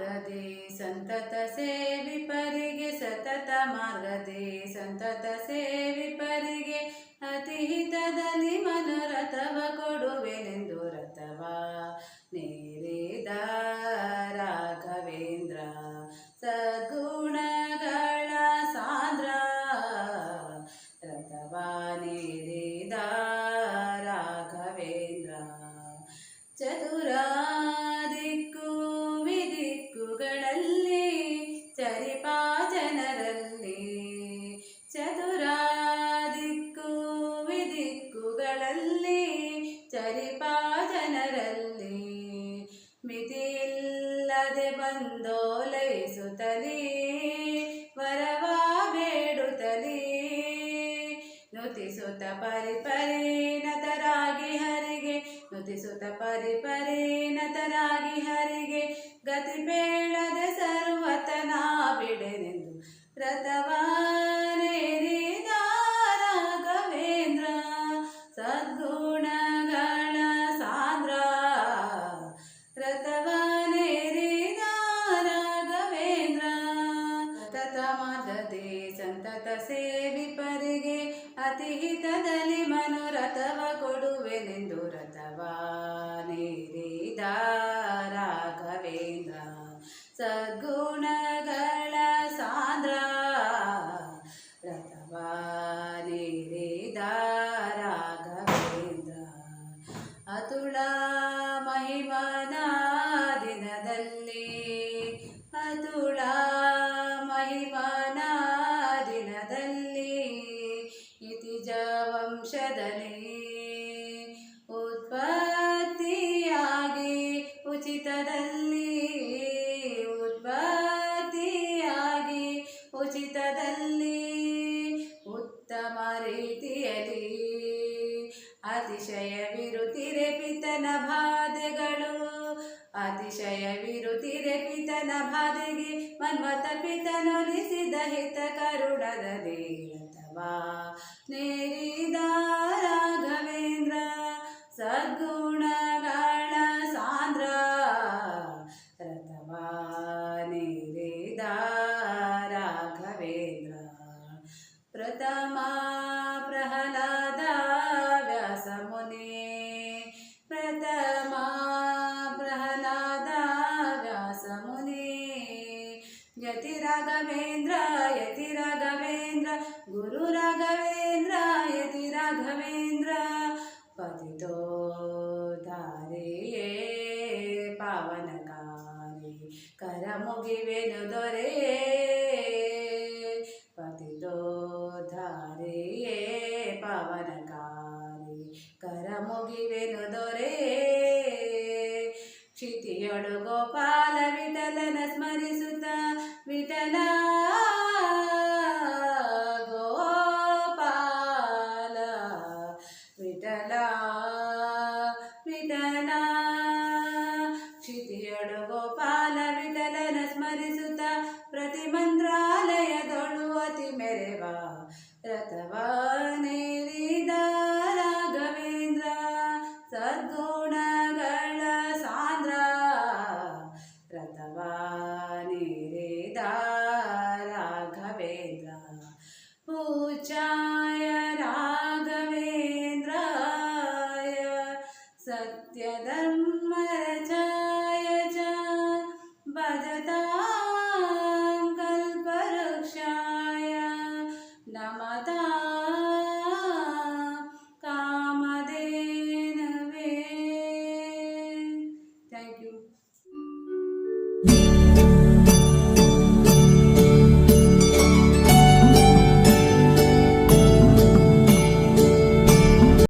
ಮಾರ್ಗದೆ ಸಂತತ ಸೇವಿ ಪರಿಗೆ ಸತತ ಮಾರ್ಗದೆ ಸಂತತ ಸೇವಿ ಪರಿಗೆ ಅತಿಹಿತದ ಚರಿಪಾ ಜನರಲ್ಲಿ ಮಿತಿಯಿಲ್ಲದೆ ಬಂದೋಲೈಸುತ್ತಲೇ, ವರವ ಬೇಡುತ್ತಲೇ, ನುತಿಸುತ್ತ ಪರಿ ಪರಿಣತರಾಗಿ ಹರಿಗೆ, ನುತಿಸುತ್ತ ಪರಿ ಪರಿಣತರಾಗಿ ಹರಿಗೆ, ಗತಿ ಬೇಡದೆ ಸರ್ವತನ ಬಿಡೆನೆಂದು ರಥವಾನೇರಿದ ಮನೋರಥವ ಕೊಡುವೆನೆಂದು ರಥವ ನೀಡಿದ ರಾಘವೇಂದ್ರ. ಸದ್ಗುಣಗಳ ಸಾಂದ್ರ ರಥವ ನೀಡಿದ ರಾಘವೇಂದ್ರ. ಅತುಳ ಉತ್ತಮ ರೀತಿಯಲ್ಲಿ ಅತಿಶಯವಿರುತ್ತಿರೆ ಪಿತನ ಬಾಧೆಗಳು. ಅತಿಶಯವಿರುತ್ತಿರೆ ಪಿತನ ಬಾಧೆಗೆ ಮನ್ಮತ ಪಿತನೊಲಿಸಿದ ಹಿತ ಕರುಣದಲ್ಲಿ ಅಥವಾ ನೇರಿದ ಪತಿತೋ ಧಾರೆಯೇ ಪಾವನಕಾರಿ ಕರ ಮುಗಿವೆನು ದೊರೆ. ಪತಿತೋ ಧಾರೆಯೇ ಪಾವನಕಾರಿ ಕರ ಮುಗಿವೆನು ದೊರೆ ವಿಠಲ ವಿಠಲ ಕ್ಷಿತಿಯೊಳು ಗೋಪಾಲ ವಿಠಲನ ಸ್ಮರಿಸುತ್ತ ಪ್ರತಿ ಮಂತ್ರಾಲಯದೊಳು ಅತಿ ಮೆರೆವ ರಥವ ನೀರಿದ ರಾಘವೇಂದ್ರ, ಸದ್ಗುಣಗಳ ಸಾಂದ್ರ. ರಥವ ನೀರಿದ ರಾಘವೇಂದ್ರ, ಪೂಜಾಯ